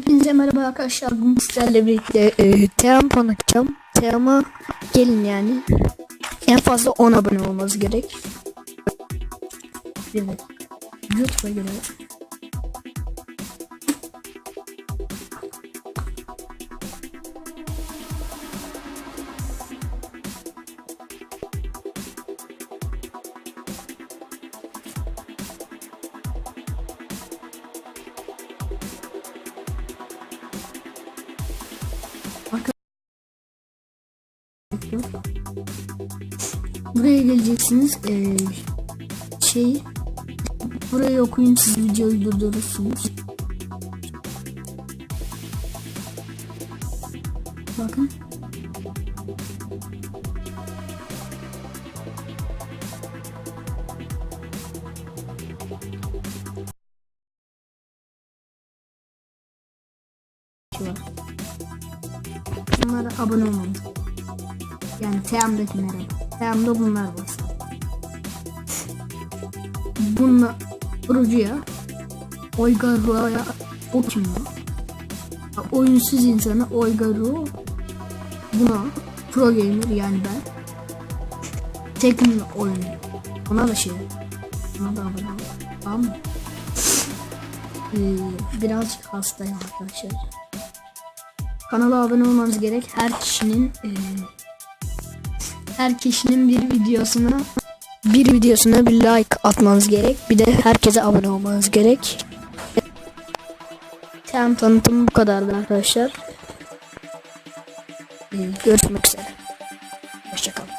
Hepinize merhaba arkadaşlar. Bugün sizlerle birlikte e, Team tanıtacağım. Team'a gelin yani. En fazla 10 abone olması gerek. Evet. YouTube'a göre. Buraya geleceksiniz. Ee, şey burayı okuyun siz videoyu durdurursunuz. Bakın. Bunlara abone olmanız. Yani Team'daki merhaba. Team'da bunlar var. Bununla kurucuya Oygaru'ya o kim ya? Oyunsuz insana Oygaru buna pro gamer yani ben Tekken oyun ona da şey ona da abone tamam mı? Ee, birazcık hastayım arkadaşlar kanala abone olmanız gerek her kişinin e, her kişinin bir videosuna bir videosuna bir like atmanız gerek. Bir de herkese abone olmanız gerek. Tamam tanıtım bu kadardı arkadaşlar. Ee, Görüşmek üzere. Hoşçakalın.